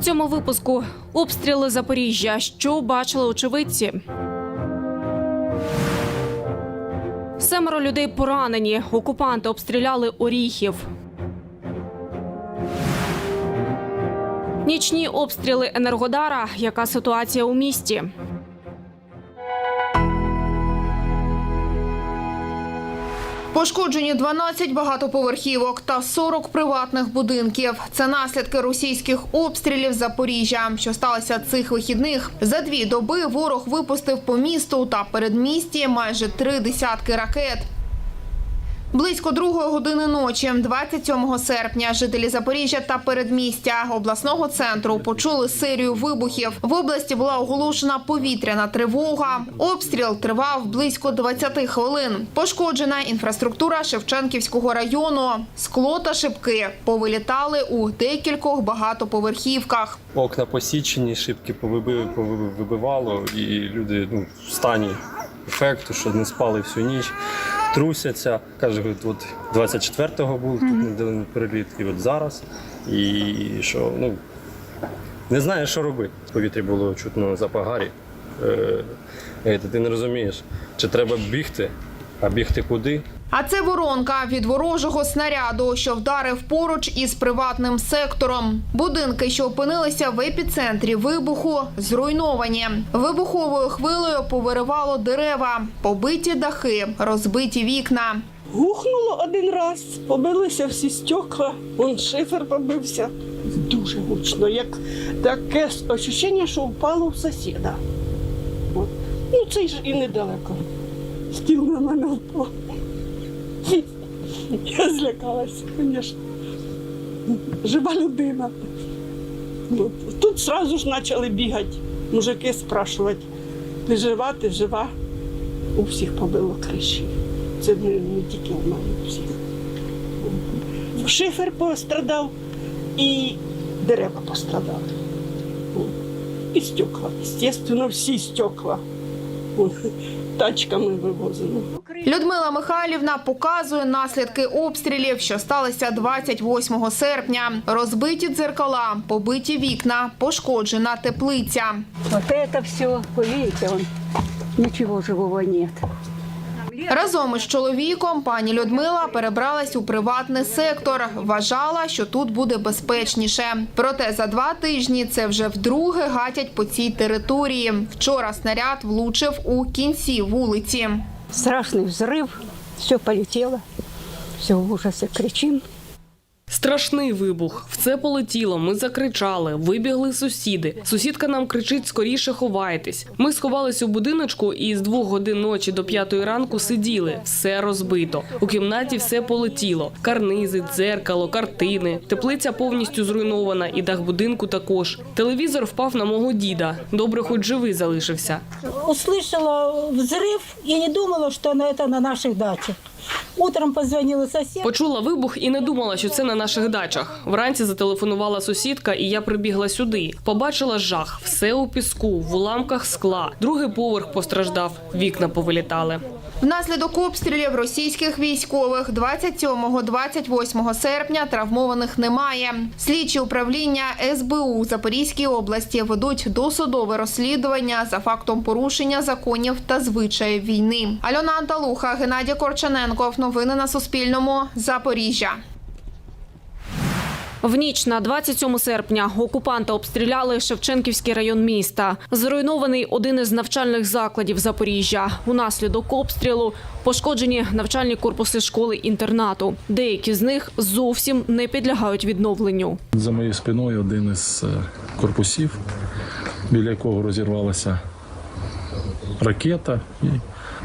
Цьому випуску обстріли Запоріжжя. Що бачили очевидці? Семеро людей поранені. Окупанти обстріляли Оріхів. Нічні обстріли Енергодара. Яка ситуація у місті? Пошкоджені 12 багатоповерхівок та 40 приватних будинків. Це наслідки російських обстрілів Запоріжжя, що сталося цих вихідних. За дві доби ворог випустив по місту та передмісті майже три десятки ракет. Близько другої години ночі, 27 серпня, жителі Запоріжжя та передмістя обласного центру почули серію вибухів. В області була оголошена повітряна тривога. Обстріл тривав близько 20 хвилин. Пошкоджена інфраструктура Шевченківського району. Скло та шибки повилітали у декількох багатоповерхівках. Окна посічені, шибки повиби- повиби- і люди ну, в стані ефекту, що не спали всю ніч, трусяться. Каже, от 24-го був тут недалеко переліт, і от зараз. І що, ну, не знає, що робити. В повітрі було чутно запагарі. Е, е, ти не розумієш, чи треба бігти, а бігти куди? А це воронка від ворожого снаряду, що вдарив поруч із приватним сектором. Будинки, що опинилися в епіцентрі вибуху, зруйновані. Вибуховою хвилею повиривало дерева, побиті дахи, розбиті вікна. Гухнуло один раз, побилися всі стекла, вон шифер побився. Дуже гучно, як таке ощущення, що впало в сусіда. Ну, це ж і недалеко. Стіл на мене впав. Я злякалася, звісно. Жива людина. Ну, Тут одразу ж почали бігати, мужики спрашувати, ти жива, ти жива. У всіх побило криші. Це не, не тільки у мене, у всіх. Шифер пострадав і дерева пострадали. І стекла. Звісно, всі стекла. Тачками вивозили. Людмила Михайлівна показує наслідки обстрілів, що сталися 28 серпня. Розбиті дзеркала, побиті вікна, пошкоджена теплиця. Ось це все, вы нічого живого нет. Разом із чоловіком пані Людмила перебралась у приватний сектор. Вважала, що тут буде безпечніше. Проте за два тижні це вже вдруге гатять по цій території. Вчора снаряд влучив у кінці вулиці. Страшний взрив, все полетіло, все в ужасі кричим. Страшний вибух. В це полетіло. Ми закричали. Вибігли сусіди. Сусідка нам кричить: скоріше ховайтесь. Ми сховались у будиночку і з двох годин ночі до п'ятої ранку сиділи. Все розбито. У кімнаті все полетіло: карнизи, дзеркало, картини. Теплиця повністю зруйнована, і дах будинку також. Телевізор впав на мого діда. Добре, хоч живий залишився. услышала взрыв и не думала, что на- это на наших дачах. Утром позвонила сосед. Почула вибух і не думала, що це на наших дачах. Вранці зателефонувала сусідка, і я прибігла сюди. Побачила жах, все у піску, в уламках скла. Другий поверх постраждав, вікна повилітали. Внаслідок обстрілів російських військових 27-28 серпня травмованих немає. Слідчі управління СБУ Запорізькій області ведуть досудове розслідування за фактом порушення законів та звичаїв війни. Альона Анталуха, Геннадій Корчененков. Новини на Суспільному. Запоріжжя. В ніч на 27 серпня окупанти обстріляли Шевченківський район міста. Зруйнований один із навчальних закладів Запоріжжя. Унаслідок обстрілу пошкоджені навчальні корпуси школи-інтернату. Деякі з них зовсім не підлягають відновленню. За моєю спиною один із е, корпусів, біля якого розірвалася ракета. І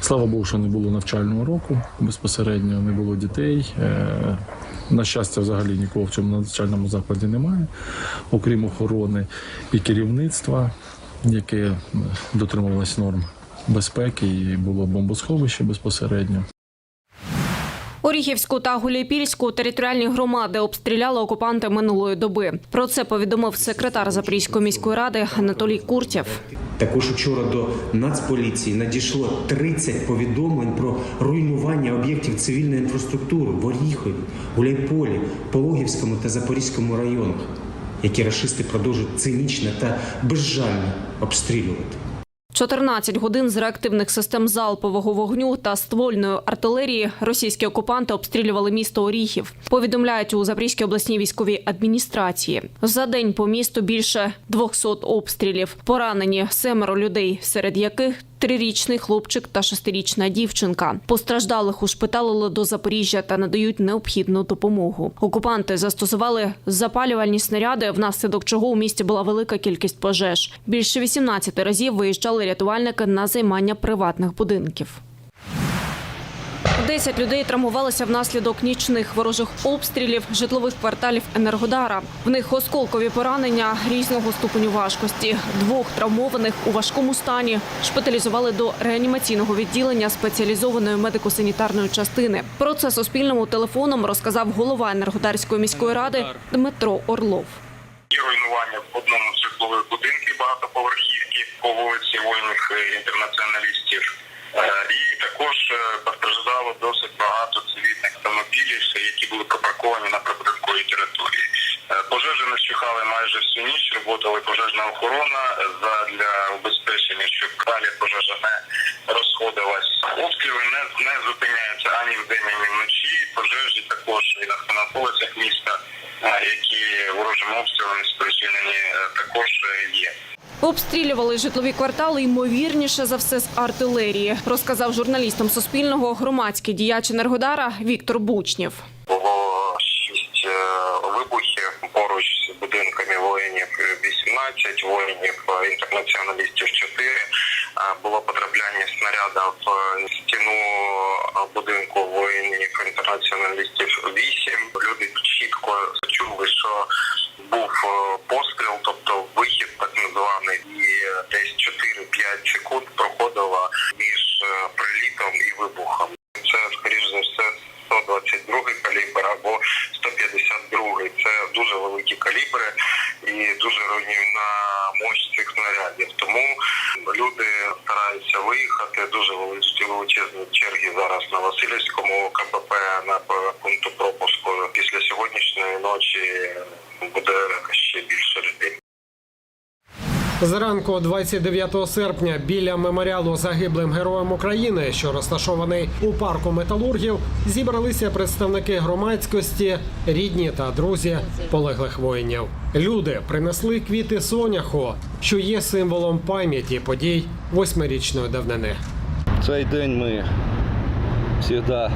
слава Богу, що не було навчального року безпосередньо, не було дітей. Е, На щастя, взагалі нікого в цьому навчальному закладі немає, окрім охорони і керівництва, яке дотримувалось норм безпеки, і було бомбосховище безпосередньо. Оріхівську та Гуляйпільську територіальні громади обстріляли окупанти минулої доби. Про це повідомив секретар Запорізької міської ради Анатолій Куртєв. Також вчора до Нацполіції надійшло 30 повідомлень про руйнування об'єктів цивільної інфраструктури в Оріхові, Гуляйполі, Пологівському та Запорізькому районах. які рашисти продовжують цинічно та безжально обстрілювати. 14 годин з реактивних систем залпового вогню та ствольної артилерії російські окупанти обстрілювали місто Оріхів. Повідомляють у Запорізькій обласній військовій адміністрації. За день по місту більше 200 обстрілів. Поранені семеро людей, серед яких трирічний хлопчик та шестирічна дівчинка. Постраждалих ушпиталили до Запоріжжя та надають необхідну допомогу. Окупанти застосували запалювальні снаряди, внаслідок чого у місті була велика кількість пожеж. Більше 18 разів виїжджали рятувальники на займання приватних будинків. Десять людей травмувалися внаслідок нічних ворожих обстрілів житлових кварталів Енергодара. В них осколкові поранення різного ступеню важкості. Двох травмованих у важкому стані шпиталізували до реанімаційного відділення спеціалізованої медико-санітарної частини. Про це Суспільному телефоном розказав голова Енергодарської міської ради Дмитро Орлов. Є руйнування в одному з житлових будинків багатоповерхівки по вулиці Вольних е, інтернаціоналістів. Е, І також е, постраждало досить багато цивільних автомобілів, які були припарковані на прибудинковій території. Е, Пожежі не вщухали майже всю ніч, роботала пожежна охорона е, для убезпечення, щоб далі пожежа не розходилась. Обстріли не, не зупиняються ані вдень, ані вночі. Пожежі також і на на вулицях міста, е, які ворожими обстрілами спричинені, е, також е, є. Обстрілювали житлові квартали ймовірніше за все з артилерії, розказав журналістам Суспільного громадський діяч Енергодара Віктор Бучнєв. Було шість е, вибухів поруч з будинками воїнів 18, воїнів е, інтернаціоналістів 4. Е, Було потрапляння снаряда в е, стіну е, будинку воїнів інтернаціоналістів 8. Люди чітко чули, що був е, постріл, тобто вихід так званий, і е, десь 4-5 секунд проходило між е, прилітом і вибухом. Це скоріш за все 122 калібр або 152. Це дуже великі калібри і дуже руйнівна мощь цих снарядів. Тому люди стараються виїхати. Дуже великі величезні черги зараз на Васильівському КПП на пункту пропуску. Після сьогоднішньої ночі буде ще більше людей. Зранку 29 серпня біля меморіалу загиблим героям України, що розташований у парку металургів, зібралися представники громадськості, рідні та друзі полеглих воїнів. Люди принесли квіти соняху, що є символом пам'яті подій восьмирічної давнини. цей день ми завжди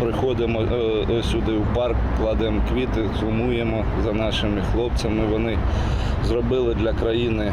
приходимо е, сюди в парк, кладемо квіти, сумуємо за нашими хлопцями. Вони зробили для країни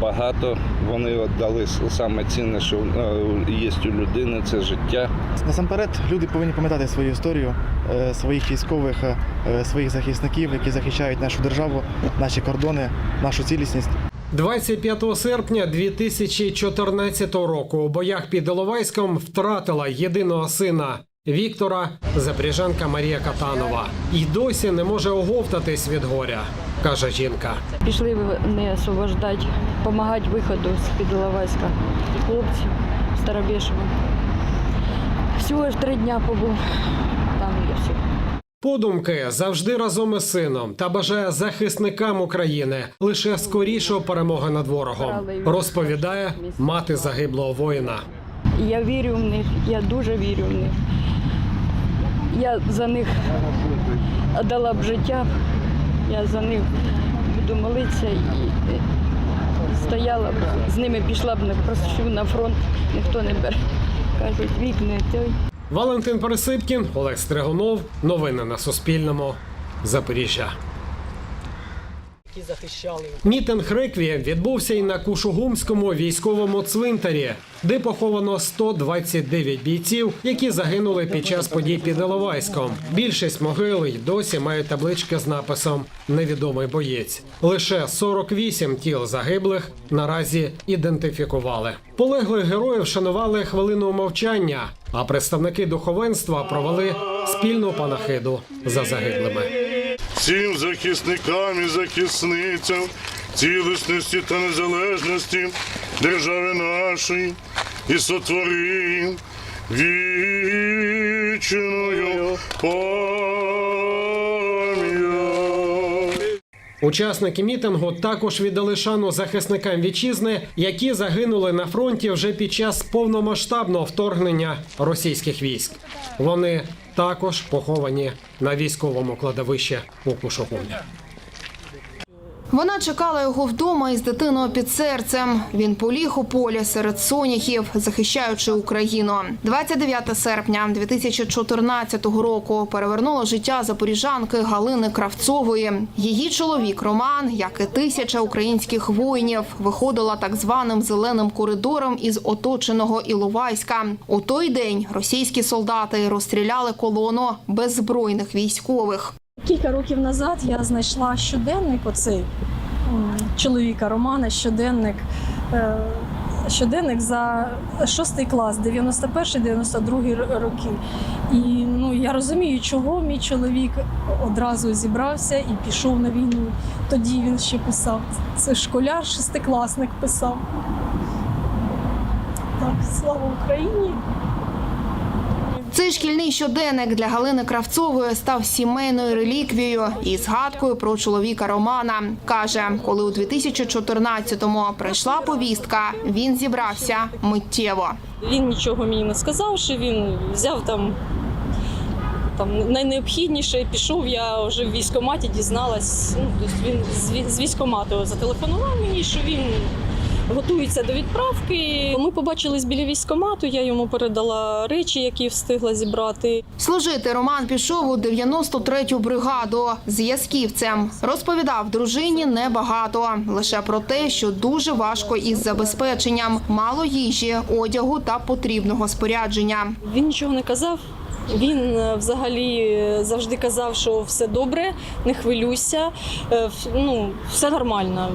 багато. Вони віддали саме цінне, що е, є у людини, це життя. Насамперед, люди повинні пам'ятати свою історію, е, своїх військових, е, своїх захисників, які захищають нашу державу, наші кордони, нашу цілісність. 25 серпня 2014 року у боях під Іловайськом втратила єдиного сина Віктора запоріжанка Марія Катанова. І досі не може оговтатись від горя, каже жінка. Пішли не освобождати, допомагати виходу з під Іловайська хлопців Старобєшева. Всього ж три дня побув там і все. Подумки завжди разом із сином та бажає захисникам України лише скорішого перемоги над ворогом. Розповідає мати загиблого воїна. Я вірю в них, я дуже вірю в них. Я за них дала б життя, я за них буду молитися і стояла б, з ними пішла б на прощу на фронт, ніхто не бере. Кажуть, вік не той. Валентин Пересипкін, Олег Стригунов. Новини на Суспільному. Запоріжжя. Мітинг реквієм відбувся і на Кушугумському військовому цвинтарі, де поховано 129 бійців, які загинули під час подій під Іловайськом. Більшість могил й досі мають таблички з написом Невідомий боєць. Лише 48 тіл загиблих наразі ідентифікували. Полеглих героїв шанували хвилину мовчання, а представники духовенства провели спільну панахиду за загиблими. Всім захисникам і захисницям цілісності та незалежності держави нашої і сотвори вічною пам'ять. Учасники мітингу також віддали шану захисникам вітчизни, які загинули на фронті вже під час повномасштабного вторгнення російських військ. Вони також поховані на військовому кладовищі у Кушугумі. Вона чекала його вдома із дитиною під серцем. Він поліг у полі серед соняхів, захищаючи Україну. 29 серпня 2014 року перевернуло життя запоріжанки Галини Кравцової. Її чоловік Роман, як і тисяча українських воїнів, виходила так званим зеленим коридором із оточеного Іловайська. У той день російські солдати розстріляли колону беззбройних військових. Кілька років назад я знайшла щоденник оцей чоловіка Романа, щоденник. е, Щоденник за шостий клас, 91-92 роки. І ну я розумію, чого мій чоловік одразу зібрався і пішов на війну. Тоді він ще писав. Це школяр, шестикласник писав. Так, слава Україні! Цей шкільний щоденник для Галини Кравцової став сімейною реліквією і згадкою про чоловіка Романа. Каже, коли у 2014-му прийшла повістка, він зібрався миттєво. Він нічого мені не сказав, що він взяв там. Там найнеобхідніше пішов. Я вже в військкоматі дізналась. Ну, тобто він з вій- з військкомату зателефонував мені, що він готується до відправки. Ми побачились біля військкомату, я йому передала речі, які встигла зібрати. Служити Роман пішов у 93-ю бригаду зв'язківцем. Розповідав дружині небагато, лише про те, що дуже важко із забезпеченням, мало їжі, одягу та потрібного спорядження. Він нічого не казав. Він е, взагалі е, завжди казав, що все добре, не хвилюйся, е, ну, все нормально.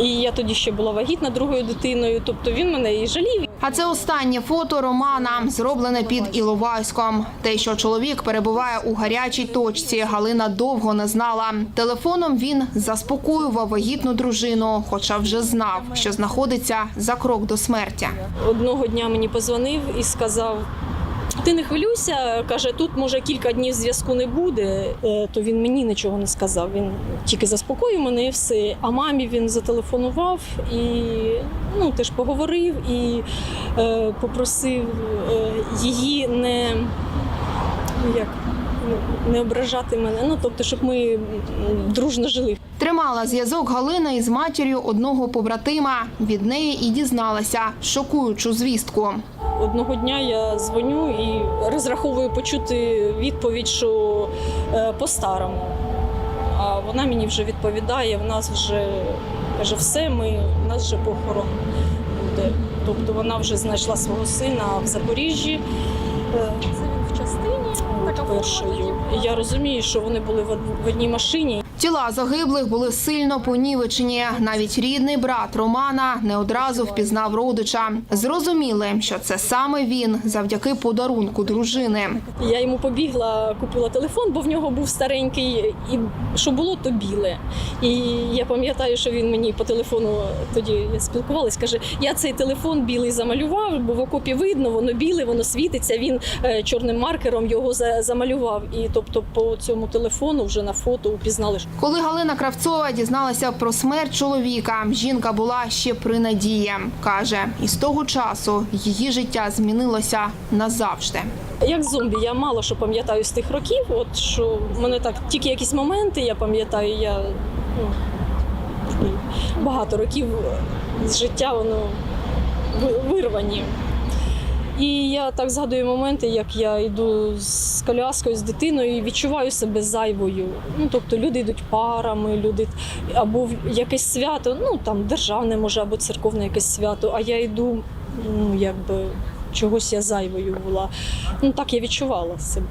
І я тоді ще була вагітна другою дитиною, тобто він мене і жалів. А це останнє фото Романа, зроблене під Іловайськом. Те, що чоловік перебуває у гарячій точці, Галина довго не знала. Телефоном він заспокоював вагітну дружину, хоча вже знав, що знаходиться за крок до смерті. Одного дня мені позвонив і сказав: ти не хвилюйся, каже, тут може кілька днів зв'язку не буде. Е, То він мені нічого не сказав. Він тільки заспокоїв мене і все. А мамі він зателефонував і ну, теж поговорив і е, попросив е, її не як. ну, Не ображати мене, ну тобто, щоб ми дружно жили. Тримала зв'язок Галина із матір'ю одного побратима. Від неї і дізналася шокуючу звістку. Одного дня я дзвоню і розраховую почути відповідь, що е, по-старому. А вона мені вже відповідає, в нас вже каже, все, ми, в нас вже похорон буде. Тобто вона вже знайшла свого сина в Запоріжжі. Е, Це він в частині першою. Я розумію, що вони були в одній машині. Тіла загиблих були сильно понівечені. Навіть рідний брат Романа не одразу впізнав родича. Зрозуміли, що це саме він завдяки подарунку дружини. Я йому побігла, купила телефон, бо в нього був старенький, і що було, то біле. І я пам'ятаю, що він мені по телефону тоді спілкувались, каже: я цей телефон білий замалював, бо в окопі видно, воно біле, воно світиться. Він е, чорним маркером його замалював. І тобто по цьому телефону вже на фото упізнали. Коли Галина Кравцова дізналася про смерть чоловіка, жінка була ще при надії. каже, і з того часу її життя змінилося назавжди. Як зомбі, я мало що пам'ятаю з тих років. От що мене так тільки якісь моменти, я пам'ятаю, я ну, багато років з життя воно вирвані. І я так згадую моменти, як я йду з коляскою, з дитиною і відчуваю себе зайвою. Ну тобто люди йдуть парами, люди або в якесь свято, ну там державне може, або церковне якесь свято. А я йду, ну якби чогось я зайвою була. Ну так я відчувала себе.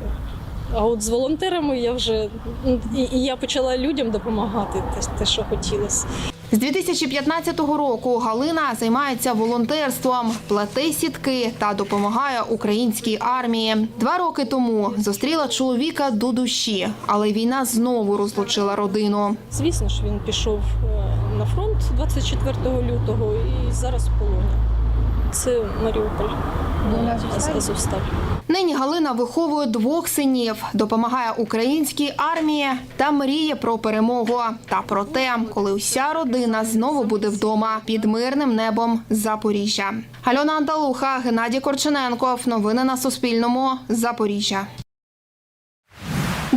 А от з волонтерами я вже ну, і, і я почала людям допомагати, те, те що хотілося. З 2015 року Галина займається волонтерством, плете сітки та допомагає українській армії. Два роки тому зустріла чоловіка до душі, але війна знову розлучила родину. Звісно ж, він пішов е, на фронт 24 лютого і зараз в полоні. Це Маріуполь. Азовсталь. Нині Галина виховує двох синів, допомагає українській армії та мріє про перемогу. Та про те, коли уся родина знову буде вдома під мирним небом Запоріжжя. Альона Анталуха, Геннадій Корчененков. Новини на Суспільному. Запоріжжя.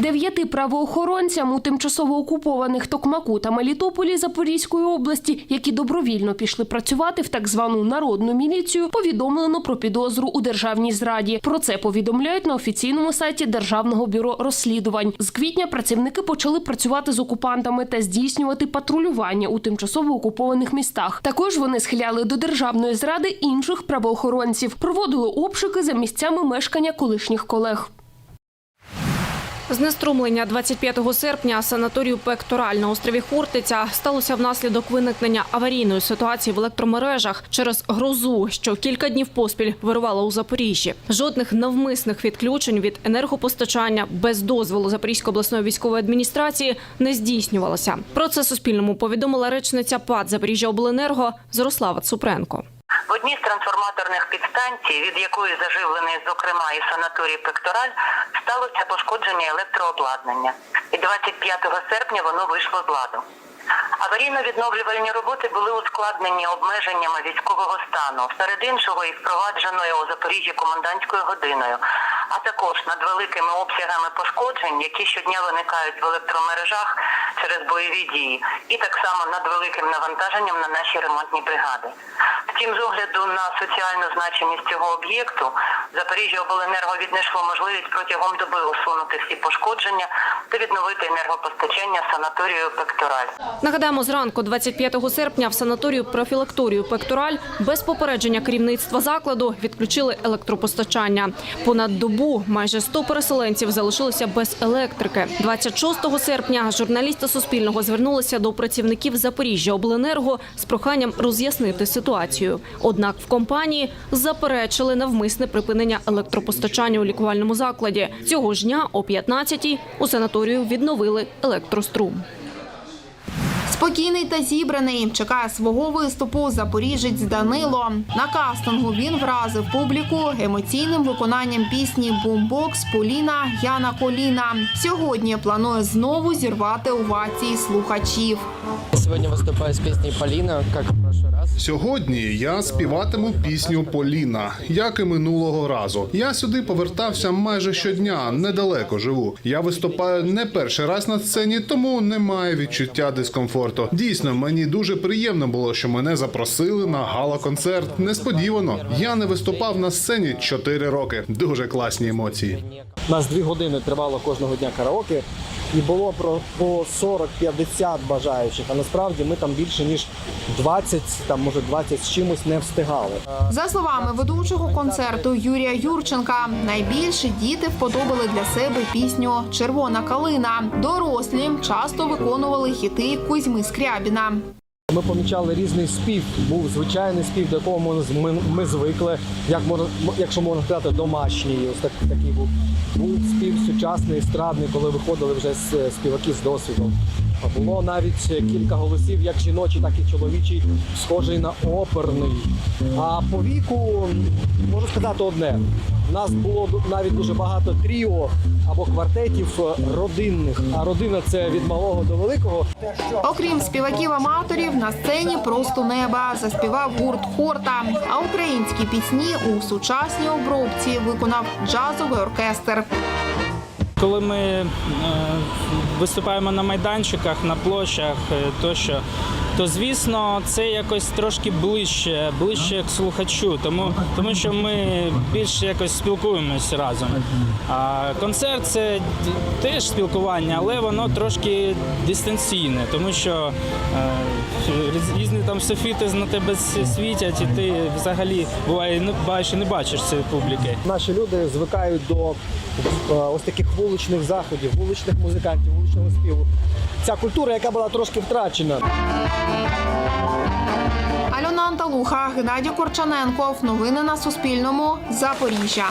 Дев'яти правоохоронцям у тимчасово окупованих Токмаку та Мелітополі Запорізької області, які добровільно пішли працювати в так звану народну міліцію, повідомлено про підозру у державній зраді. Про це повідомляють на офіційному сайті Державного бюро розслідувань. З квітня працівники почали працювати з окупантами та здійснювати патрулювання у тимчасово окупованих містах. Також вони схиляли до державної зради інших правоохоронців, проводили обшуки за місцями мешкання колишніх колег. Знеструмлення 25 серпня санаторію Пектораль на острові Хортиця сталося внаслідок виникнення аварійної ситуації в електромережах через грозу, що кілька днів поспіль вирувала у Запоріжжі. Жодних навмисних відключень від енергопостачання без дозволу Запорізької обласної військової адміністрації не здійснювалося. Про це Суспільному повідомила речниця ПАД Запоріжжя Обленерго Зорослава Цупренко. В одній з трансформаторних підстанцій, від якої заживлений, зокрема, і санаторій Пектораль, сталося пошкодження електрообладнання. І 25 серпня воно вийшло з ладу. Аварійно-відновлювальні роботи були ускладнені обмеженнями військового стану, серед іншого і впровадженою у Запоріжжі комендантською годиною, а також над великими обсягами пошкоджень, які щодня виникають в електромережах через бойові дії, і так само над великим навантаженням на наші ремонтні бригади. Втім, з огляду на соціальну значимість цього об'єкту, Запоріжжя обленерго віднайшло можливість протягом доби усунути всі пошкодження та відновити енергопостачання санаторію Пектораль. Нагадаємо, зранку 25 серпня в санаторію профілакторію Пектораль без попередження керівництва закладу відключили електропостачання. Понад добу майже 100 переселенців залишилися без електрики. 26 серпня журналісти Суспільного звернулися до працівників Запоріжжя Обленерго з проханням роз'яснити ситуацію. Однак в компанії заперечили навмисне припинення електропостачання у лікувальному закладі. Цього ж дня о 15-й у санаторію відновили електрострум. Спокійний та зібраний чекає свого виступу запоріжець Данило. На кастингу він вразив публіку емоційним виконанням пісні Бумбокс Поліна Яна Коліна. Сьогодні планує знову зірвати овації слухачів. Сегодня выступаю с песней Полина, как в прошлый раз. Сьогодні я співатиму пісню Поліна, як і минулого разу. Я сюди повертався майже щодня, недалеко живу. Я виступаю не перший раз на сцені, тому немає відчуття дискомфорту. Дійсно, мені дуже приємно було, що мене запросили на гала-концерт. Несподівано. Я не виступав на сцені 4 роки. Дуже класні емоції. У нас дві години тривало кожного дня караоке, і було про по 40-50 бажаючих. А насправді ми там більше ніж 20, там може 20 з чимось не встигали. За словами ведучого концерту Юрія Юрченка, найбільше діти вподобали для себе пісню Червона калина. Дорослі часто виконували хіти Кузьми Скрябіна. Ми помічали різний спів. Був звичайний спів, до якого ми, ми, звикли, як можна, якщо можна сказати, домашній. Ось так, такий був. Був спів сучасний, естрадний, коли виходили вже співаки з досвідом. Було навіть кілька голосів, як жіночий, так і чоловічий, схожий на оперний. А по віку можу сказати одне. У нас було навіть дуже багато тріо або квартетів родинних. А родина це від малого до великого. Окрім співаків-аматорів, на сцені просто неба заспівав гурт Хорта. А українські пісні у сучасній обробці виконав джазовий оркестр. Коли ми е, виступаємо на майданчиках, на площах е, тощо, то звісно це якось трошки ближче, ближче к слухачу, тому, тому що ми більше якось спілкуємось разом. А концерт це теж спілкування, але воно трошки дистанційне, тому що е, різні там софіти на тебе світять, і ти взагалі буває не бачиш, не бачиш цієї публіки. Наші люди звикають до е, ось таких вуличних заходів, вуличних музикантів, вуличного співу. Ця культура, яка була трошки втрачена. Альона Анталуха, Геннадій Корчаненков. Новини на Суспільному. Запоріжжя.